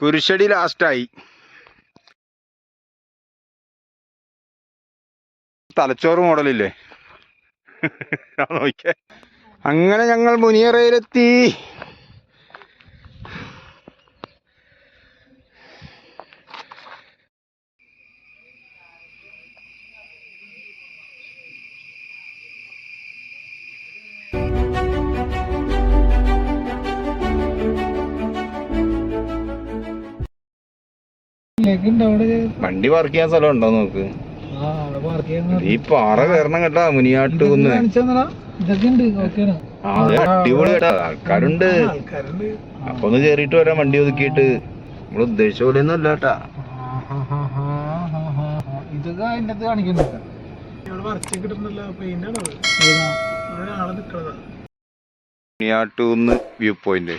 കുരിശടി ലാസ്റ്റായി. തലച്ചോറ് മോഡലില്ലേ നോക്കിയേ. അങ്ങനെ ഞങ്ങൾ മുനിയറയിലെത്തി. വണ്ടി പാർക്ക് ചെയ്യാൻ സ്ഥലം ഉണ്ടോ നോക്ക്? ഈ പാറ കയറണം കേട്ടാ മുനിയാട്ട് കുന്ന്. അത് അടിപൊളി കേട്ടാ. ആൾക്കാരുണ്ട്. അപ്പൊ ഒന്ന് കേറിയിട്ട് വരാം വണ്ടി ഒതുക്കിയിട്ട്. നമ്മൾ ഉദ്ദേശിച്ച പോലെ ഒന്നും അല്ല കേട്ടാ. ഇതൊക്കെ അതിന്റെ കാണിക്കുന്നുണ്ട് വ്യൂ പോയിന്റ്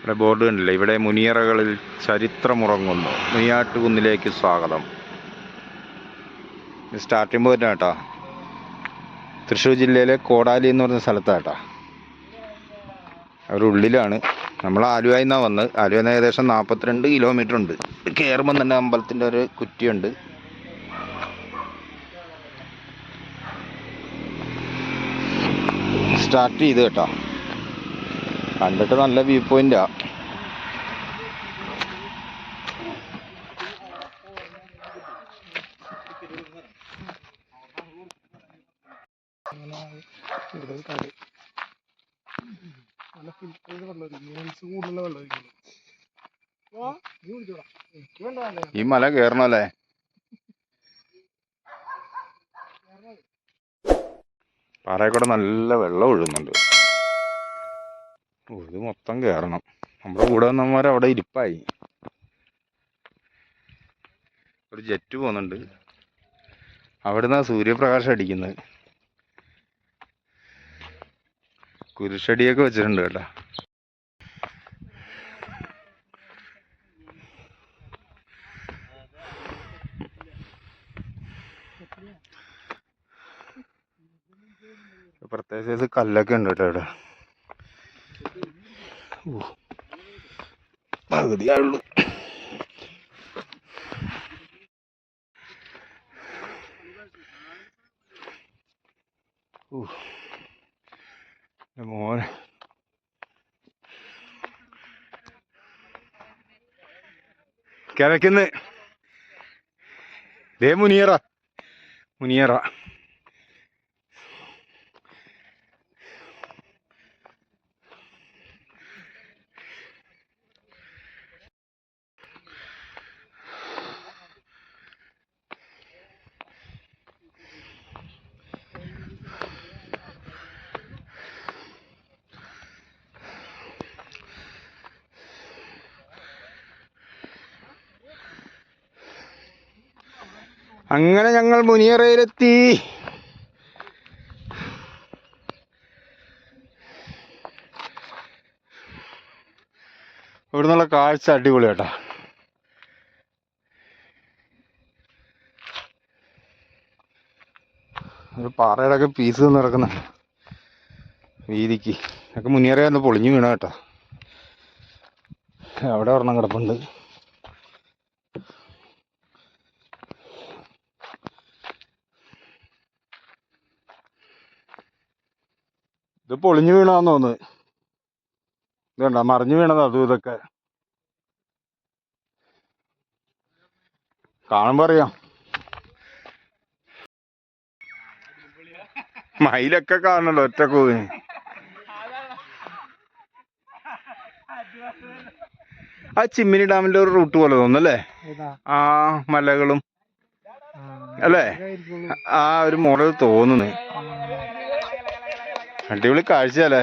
ഇവിടെ ബോർഡ് കണ്ടില്ലേ? ഇവിടെ മുനിയറകളിൽ ചരിത്രമുറങ്ങുന്നു. മുനിയാട്ടുകുന്നിലേക്ക് സ്വാഗതം. സ്റ്റാർട്ടിംഗ് പോയിന്റ് കേട്ടോ. തൃശ്ശൂർ ജില്ലയിലെ കോടാലി എന്ന് പറഞ്ഞ സ്ഥലത്താട്ടാ അവരുള്ളിലാണ് നമ്മൾ ആലുവയിൽ നിന്നാണ് വന്നത്. ആലുവയിൽ നിന്ന് ഏകദേശം നാൽപ്പത്തിരണ്ട് കിലോമീറ്റർ ഉണ്ട്. കയറുമ്പോൾ തന്നെ അമ്പലത്തിന്റെ ഒരു കുറ്റിയുണ്ട്. സ്റ്റാർട്ട് ചെയ്ത് കേട്ടോ. കണ്ടിട്ട് നല്ല വ്യൂ പോയിന്റാ നല്ല ഈ മല കേറണല്ലേ? പാറയിൽ കൂടെ നല്ല വെള്ളം ഒഴുകുന്നുണ്ട്. ഇത് മൊത്തം കയറണം നമ്മുടെ കൂടെ വന്നവന്മാർ അവിടെ ഇരിപ്പായി. ഒരു ജെറ്റ് പോകുന്നുണ്ട് അവിടുന്ന് സൂര്യപ്രകാശം അടിക്കുന്നത്. കുരിശടിയൊക്കെ വെച്ചിട്ടുണ്ട് കേട്ടോ. പ്രത്യേകിച്ച് കല്ലൊക്കെ ഉണ്ട് കേട്ടോ ഇവിടെ. പകുതിയായുള്ളൂ. മോനെ. കിഴക്കുന്ന്. ദേ മുനിയറ മുനിയറ അങ്ങനെ ഞങ്ങൾ മുനിയറയിലെത്തി. ഇവിടുന്നുള്ള കാഴ്ച അടിപൊളി കേട്ടാ ഒരു പാറയുടെ ഒക്കെ പീസ് നടക്കുന്ന വീതിക്ക്. ഒക്കെ മുനിയറയാന്ന് പൊളിഞ്ഞു വീണ കേട്ടോ. അവിടെ ഒരെണ്ണം കിടപ്പുണ്ട്. ഇത് പൊളിഞ്ഞു വീണാന്ന് തോന്നുന്നത് ഇത് കണ്ട മറിഞ്ഞു വീണത് അതും ഇതൊക്കെ. കാണുമ്പോ അറിയാം. മയിലൊക്കെ കാണണല്ലോ ഒറ്റ കൂവിന്. ആ ചിമ്മിനി ഡാമിന്റെ ഒരു റൂട്ട് പോലെ തോന്നുന്നല്ലേ? ആ മലകളും. അല്ലേ? ആ ഒരു മോഡൽ തോന്നുന്നു. അടിപൊളി കാഴ്ചയല്ലേ.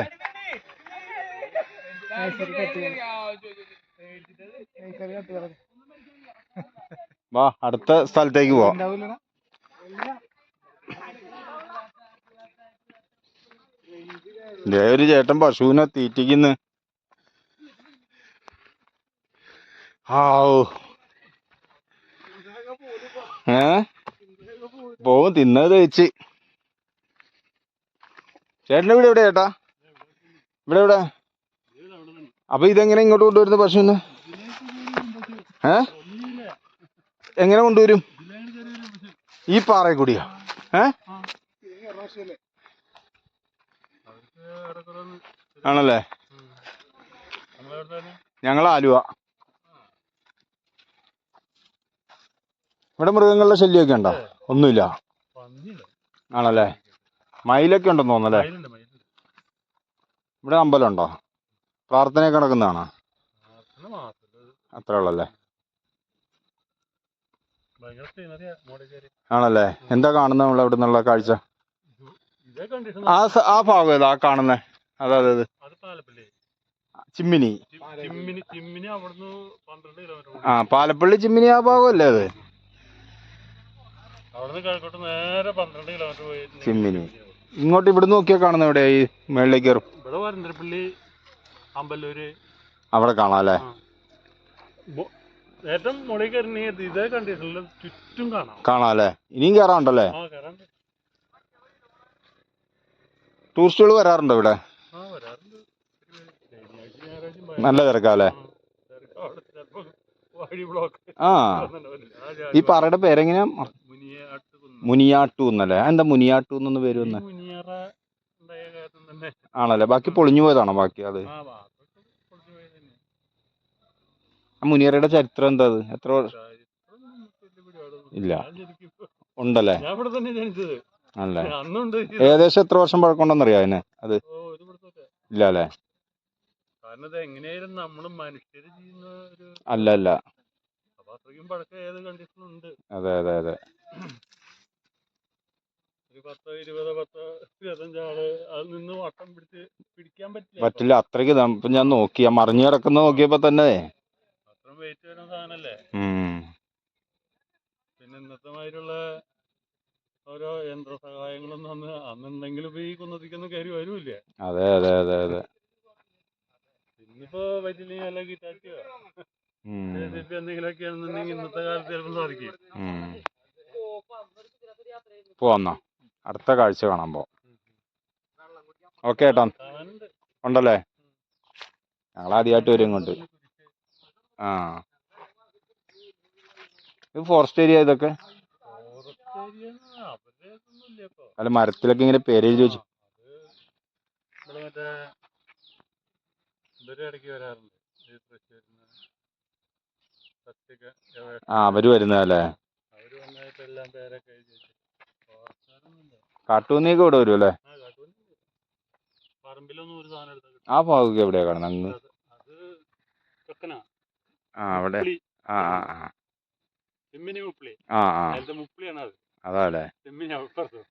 വാ അടുത്ത സ്ഥലത്തേക്ക് പോവാം? ഒരു ചേട്ടൻ പശുവിനെ തീറ്റിക്കുന്നു ഹാവൂ ഏ പോവും തിന്നത് കഴിച്ച് ചേട്ടന്റെ വീട് എവിടെ ചേട്ടാ? ഇവിടെ എവിടെ? അപ്പൊ ഇതെങ്ങനെ ഇങ്ങോട്ട് കൊണ്ടുവരുന്ന പശുവിന്? ഏ? എങ്ങനെ കൊണ്ടുവരും? ഈ പാറയിൽ കൂടിയോ ആണല്ലേ? ഞങ്ങൾ ആലുവ. ഇവിടെ മൃഗങ്ങളുടെ ശല്യമൊക്കെ ഉണ്ടോ? ഒന്നുമില്ല. ആണല്ലേ? മയിലൊക്കെ ഉണ്ടെന്ന് തോന്നല്ലേ ഇവിടെ അമ്പലം ഉണ്ടോ പ്രാർത്ഥനയൊക്കെ നടക്കുന്നതാണോ? അത്രേ ഉള്ളല്ലേ? ആണല്ലേ? എന്താ കാണുന്നത് നമ്മൾ അവിടെ നിന്നുള്ള കാഴ്ച ആ ആ ഭാഗം ഏതാ കാണുന്നേ? അതെ അതെ അതെ അത് പാലപ്പള്ളി. ചിമ്മിനി. ആ പാലപ്പള്ളി ചിമ്മിനി ആ ഭാഗമല്ലേ അത്? പന്ത്രണ്ട് കിലോമീറ്റർ പോയി. ചിമ്മിനി. ഇങ്ങോട്ട് ഇവിടെ നോക്കിയാൽ കാണുന്ന എവിടെ ഈ മേളിലേക്ക് കയറും. ഇവിടെ വരന്തരപ്പള്ളി അമ്പല്ലൂര് അവിടെ കാണാം അല്ലേ? ഏറ്റവും മുകളിൽ കയറി ഇതേ കണ്ടീഷനിൽ ചുറ്റും കാണാം. കാണാം അല്ലേ? ഇനിയും കയറാറുണ്ടല്ലേ ആ ടൂറിസ്റ്റുകൾ വരാറുണ്ടോ ഇവിടെ? ആ വരാറുണ്ട്. ശനിയാഴ്ച ഞായറാഴ്ച നല്ല തിരക്കാല്ലേ ആ, തിരക്കാ. ഈ പാറയുടെ പേരെങ്ങനെയാ? മുനിയാട്ട്. മുനിയാട്ടു എന്നല്ലേ? എന്താ മുനിയാട്ടു എന്നൊന്ന് ഉണ്ടായ ആണല്ലേ? ബാക്കി പൊളിഞ്ഞു പോയതാണോ ബാക്കി അത്? മുനിയറയുടെ ചരിത്രം എന്താ അത്? എത്ര ഇല്ല. ഉണ്ടല്ലേ? ആണല്ലേ. ഏകദേശം എത്ര വർഷം പഴക്കമുണ്ടെന്നറിയാം അതിന്? അത് ഇല്ല അല്ലേ അല്ല അല്ല അതെ അതെ അതെ. ഒരു പത്തോ ഇരുപതോ പത്തോ ഇരുപത്തഞ്ചാൾ അത് നിന്ന് വട്ടം പിടിച്ച് പിടിക്കാൻ പറ്റില്ല പറ്റില്ല അത്രയ്ക്ക് ഇപ്പൊ ഞാൻ നോക്കി ആ മറിഞ്ഞു കിടക്കുന്ന നോക്കിയപ്പോ തന്നെ. അത്രയും വെയിറ്റ് വരുന്ന സാധനല്ലേ? പിന്നെ ഇന്നത്തെ മാതിരിയുള്ള ഓരോ യന്ത്ര സഹായങ്ങളൊന്നും അന്ന് അന്നുണ്ടെങ്കിലും ഈ കുന്നത്തിക്കൊന്നും കയറി വരൂല്ല അതെ അതെ അതെ അതെ. ഇന്നിപ്പോ പറ്റില്ലെങ്കിൽ അല്ല കിട്ടാറ്റിയോ ഉം. എന്തെങ്കിലുമൊക്കെ ആണെന്നുണ്ടെങ്കിൽ ഇന്നത്തെ കാലത്ത് ചിലപ്പോൾ സാധിക്കും. ഉം. അടുത്ത കാഴ്ച കാണാൻ പോവാം. ഓക്കെ ഏട്ടാ. ഉണ്ടല്ലേ? ഞങ്ങൾ ആദ്യമായിട്ട് വരും ഇങ്ങോട്ട്. ആ. ഇത് ഫോറസ്റ്റ് ഏരിയ ഇതൊക്കെ? അല്ല മരത്തിലൊക്കെ ഇങ്ങനെ പേര് എഴുതി വെച്ചു ആ അവർ വരുന്നതല്ലേ? അവർ വന്നായിട്ട് എല്ലാം പേരൊക്കെ എഴുതി ഫോറസ്റ്റുകാരൊന്നുമില്ല ഇവിടെ വരും അല്ലേ ആ ഭാഗമൊക്കെ എവിടെയാ കാണുന്നത് അങ്ങ് ആ അവിടെ. ആ ആ ആ. ആ ആ. അതിലത്തെ മുപ്പിളിയാണ് അത്. അതാ അല്ലേ ചെമ്മിനി അപ്പുറത്ത്.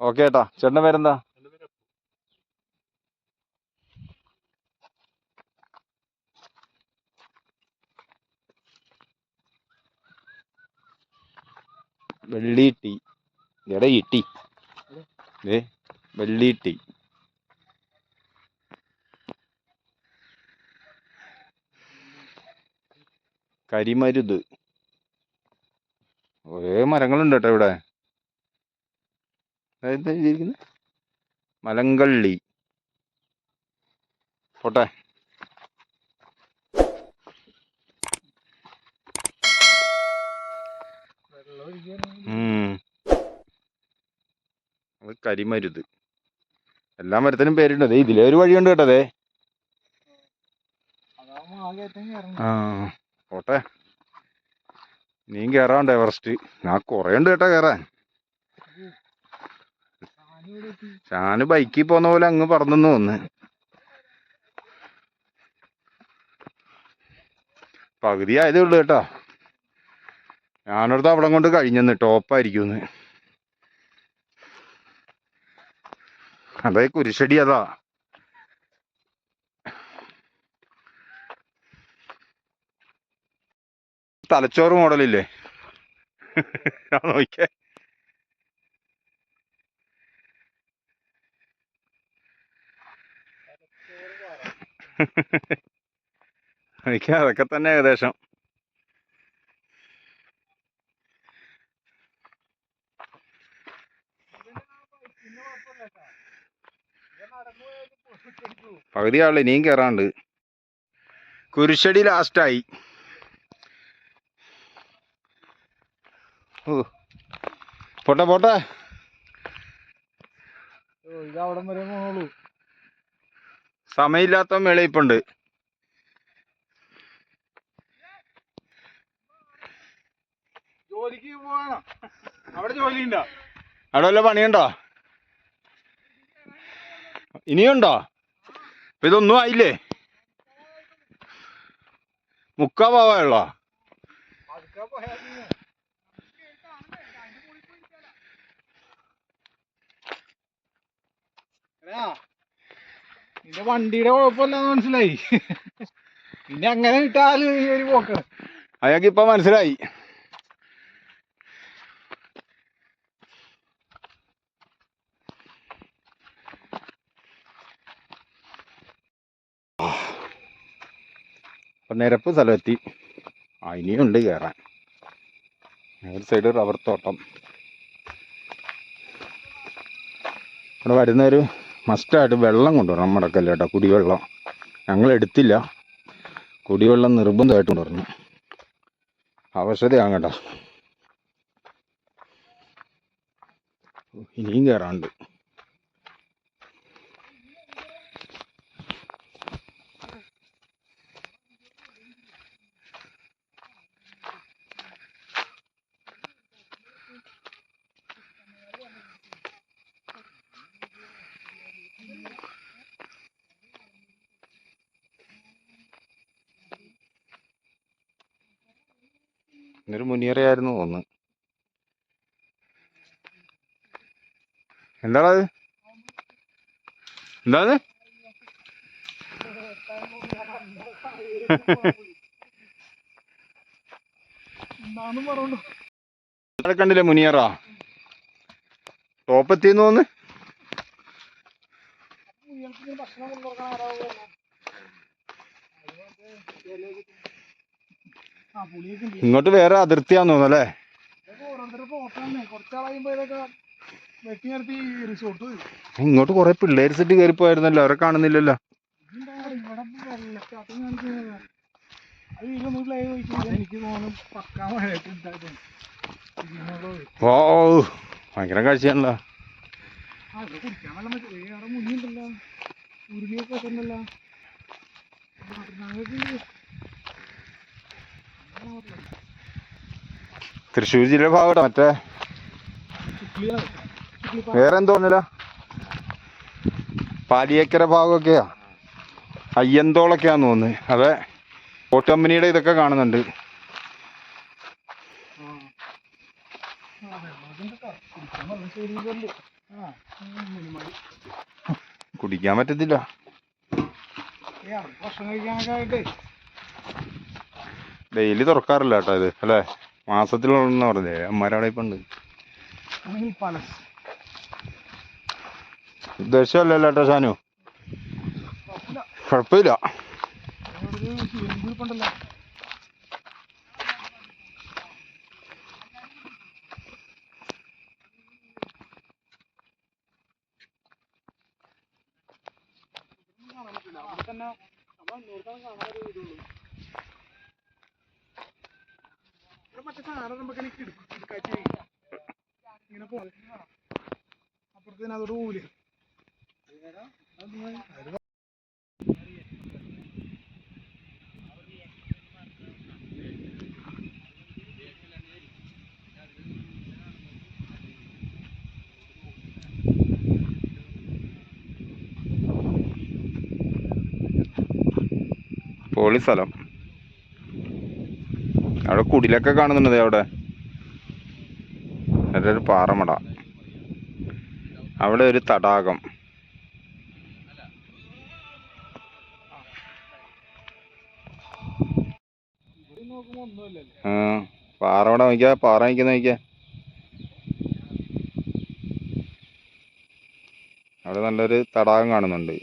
ഓക്കെ ചേട്ടാ ചേട്ടന്റെ പേരെന്താ എന്റെ പേര് അപ്പു. വെള്ളി ടീ. എടാ ഈ ടീ. ഏ വെള്ളി ടീ. കരിമരുത്. ഒരേ മരങ്ങളുണ്ട് കേട്ടോ ഇവിടെ എഴുതിയിരിക്കുന്നത് മലങ്കള്ളി. പോട്ടെ വെള്ളം ഒഴിക്കുകയാണെങ്കിൽ ഉം. അത് കരിമരുത്. എല്ലാ മരത്തിനും പേരുണ്ട്. ദേ ഇതിലേ ഒരു വഴിയുണ്ട് കേട്ടതേ ആ പോട്ടെ. നീ കയറാണ്ട് എവറസ്റ്റ്. ഞാൻ കുറേ ഉണ്ട് കേട്ടോ കയറാൻ ബൈക്കിൽ പോന്ന പോലെ അങ്ങ് പറന്നെന്ന് തോന്നുന്നു. പകുതി ആയതേ ഉള്ളു കേട്ടോ. ഞാനടുത്ത് അവിടെ കൊണ്ട് കഴിഞ്ഞെന്ന് ടോപ്പായിരിക്കുമെന്ന്. അതെ കുരിശടി അതാ. തലച്ചോറ് മോഡലില്ലേ? നോക്കേ എനിക്ക് അതൊക്കെ തന്നെ ഏകദേശം പിന്നെ കുഴപ്പമില്ല കേട്ടാ. ഇത് നടന്നു പോയാലും പൊട്ടിച്ചെടുക്കും. പകുതി ആൾ ഇനിയും കയറാണ്ട് കുരിശടി ലാസ്റ്റായി ഓ പോട്ടെ പോട്ടെ. ഇത് അവിടം വരെ പോണുള്ളൂ. സമയമില്ലാത്ത മേളയിപ്പുണ്ട് ജോലിക്ക് പോവാണോ അവിടെ ജോലി ഉണ്ടോ അവിടെ വല്ല പണിയുണ്ടോ? ഇനിയുണ്ടോ? ഇപ്പൊ ഇതൊന്നും ആയില്ലേ മുക്കാ പോവായുള്ളോ നിന്റെ വണ്ടിയുടെ കുഴപ്പമില്ലെന്ന് മനസ്സിലായി. പിന്നെ അങ്ങനെ കിട്ടാൽ ഈ ഒരു പോക്കാണ് അയാൾക്ക് ഇപ്പൊ മനസ്സിലായി അപ്പൊ നിരപ്പ് സ്ഥലമെത്തി. ആ ഇനിയുണ്ട് കയറാൻ. ഒരു സൈഡ് റബ്ബർ തോട്ടം. ഇവിടെ വരുന്നൊരു മസ്റ്റായിട്ട് വെള്ളം കൊണ്ടുവരണം മുടക്കല്ല കേട്ടോ കുടിവെള്ളം. ഞങ്ങൾ എടുത്തില്ല. കുടിവെള്ളം നിർബന്ധമായിട്ട് കൊണ്ടുവരണം. അവശതയാണ് കേട്ടോ. ഇനിയും കയറാണ്ട് ഇന്നൊരു മുനിയറയായിരുന്നു തോന്നുന്നു എന്താണത്? എന്താണ് കണ്ടില്ലേ മുനിയറ ടോപ്പെത്തിന്ന് തോന്നുന്നു. ഭക്ഷണം കൊണ്ടുപോകാൻ ആരാ ഇങ്ങോട്ട് വേറെ അതിർത്തിയാന്ന് തോന്നുന്നു അല്ലേ ഇങ്ങോട്ട് കൊറേ പിള്ളേർ സെറ്റ് കയറി പോയിരുന്നല്ലോ അവരെ കാണുന്നില്ലല്ലോ. ഓ ഭയങ്കര കാഴ്ചയാണല്ലോ. ഉരുളിയൊക്കെ തൃശ്ശൂർ ജില്ല ഭാഗം മറ്റേ വേറെ എന്തോന്നില്ല പാലിയേക്കര ഭാഗമൊക്കെയാ. അയ്യന്തോളൊക്കെയാന്ന് തോന്നുന്നത് അതെ ബോട്ട് കമ്പനിയുടെ ഇതൊക്കെ കാണുന്നുണ്ട്. കുടിക്കാൻ പറ്റത്തില്ല. ഡെയിലി തുറക്കാറില്ല കേട്ടോ ഇത് അല്ലേ? മാസത്തിലുള്ള പറഞ്ഞേ അമ്മമാരവിടെ ഇപ്പം ഉണ്ട് ഉദ്ദേശമല്ലല്ലോ കേട്ടോ ഷാനു? കുഴപ്പമില്ല ഉണ്ടല്ലോ മറ്റേ സാധനം നമുക്ക് എനിക്ക് എടുക്കും എടുക്കാറ്റ് ഇങ്ങനെ പോലെ അപ്പുറത്തേന് അതോട് സ്ഥലം. അവിടെ കുടിലൊക്കെ കാണുന്നുണ്ട് അവിടെ? നല്ലൊരു പാറമട. അവിടെ ഒരു തടാകം. ആ പാറ അവിടെ നോക്കിയാ പാറ നിൽക്കുന്ന നോക്കിയാ അവിടെ നല്ലൊരു തടാകം കാണുന്നുണ്ട്.